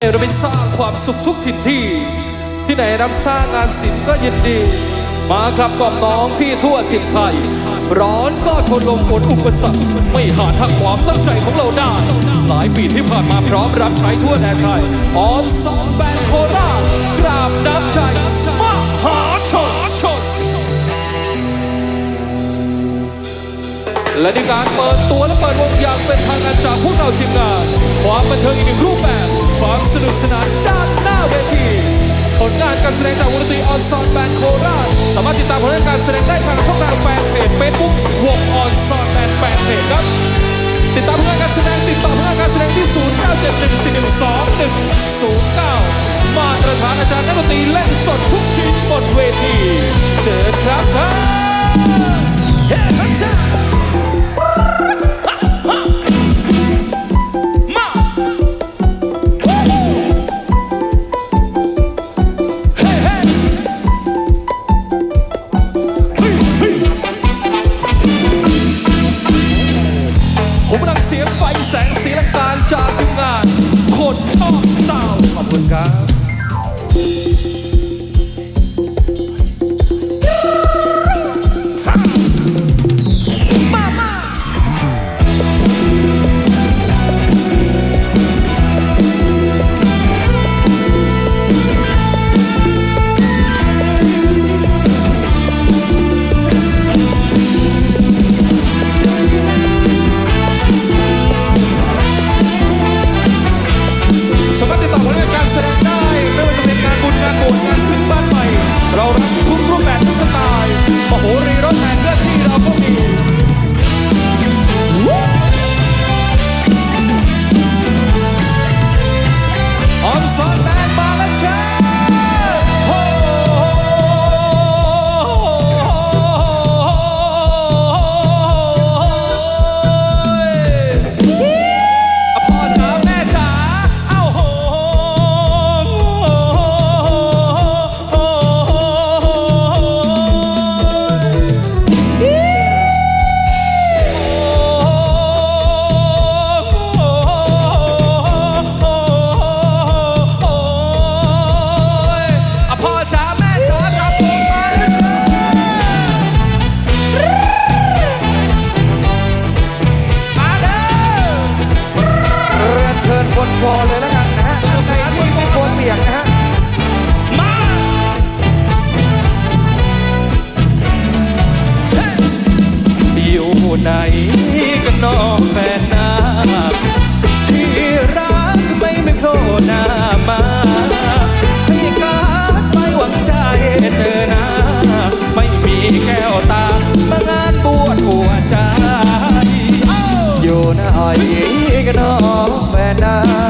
เราไปสร้างความสุขทุกถิ่นที่ ที่ไหนรับสร้างงานศิลป์ก็ยินดี มาครับกล่อมน้องพี่ทั่วถิ่นไทย ร้อนก็ทนลมฝนอุปสรรคไม่หาทางความตั้งใจของเราได้ หลายปีที่ผ่านมาพร้อมรับใช้ทั่วแดนไทยออนซอนแบนโคราชกราบน้ำใจมหาชนชนและในการเปิดตัวและเปิดวงอย่างเป็นทางการจากพวกเราทีมงาน ความบันเทิงอีกหนึ่งรูป ความสนุกสนานด้านหน้าเวที ผลงานการแสดงจากวงดนตรีออนซอนแบนโคราชสามารถติดตามผลงานการแสดงได้ทางช่องทางแฟนเพจเฟซบุ๊กวงออนซอนแบนแฟนเพจครับ ติดตามผลงานการแสดงติดต่อผลงานการแสดงที่ 0 9 7 1 4 1 2 1 0 9 มาตรฐานอาจารย์นักดนตรีเล่นสดทุกทีบนเวที เชิญครับท่านเฮ้ท่านเน้องแฟนนาที่รักทำไมไม่โผล่หน้ามาไม่การไปหวังใจเจอหน้าไม่มีแก้วตามางานบวชหัวใจ อยู่หนกันน้องแฟนนา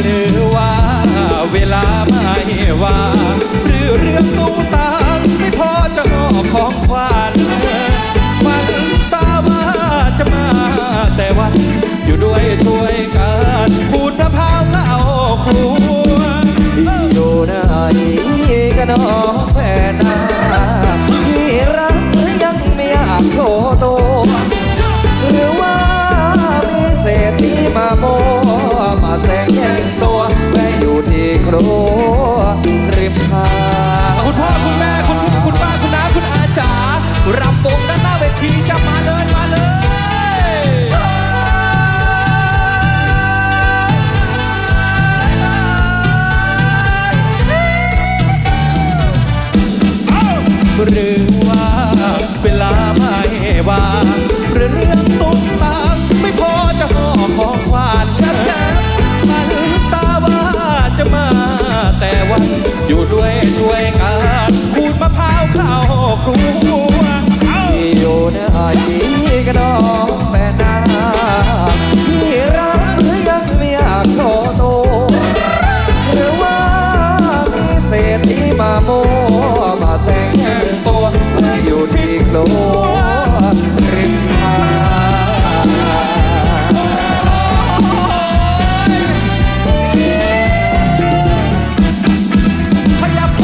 หรือว่าเวลาไม่ว่างหรือเรื่องตู้ตังไม่พอจะหอของขวัญมันตาว่าจะมาแต่วันอยู่ด้วยช่วยกันขูดมะพร้าวเข้าครัวอยู่ไหนกันน้องแฟนนาที่รักหรือยังไม่อยากโทษตัวหรือว่ามีเศรษฐีมาโมมาแซง รัวริมทางคุณพ่อคุณแม่คุณคุณป้าคุณน้าคุณอาจ๋ารำวงด้านหน้าเวทีจะมาเลยมาเลยหรือ วัน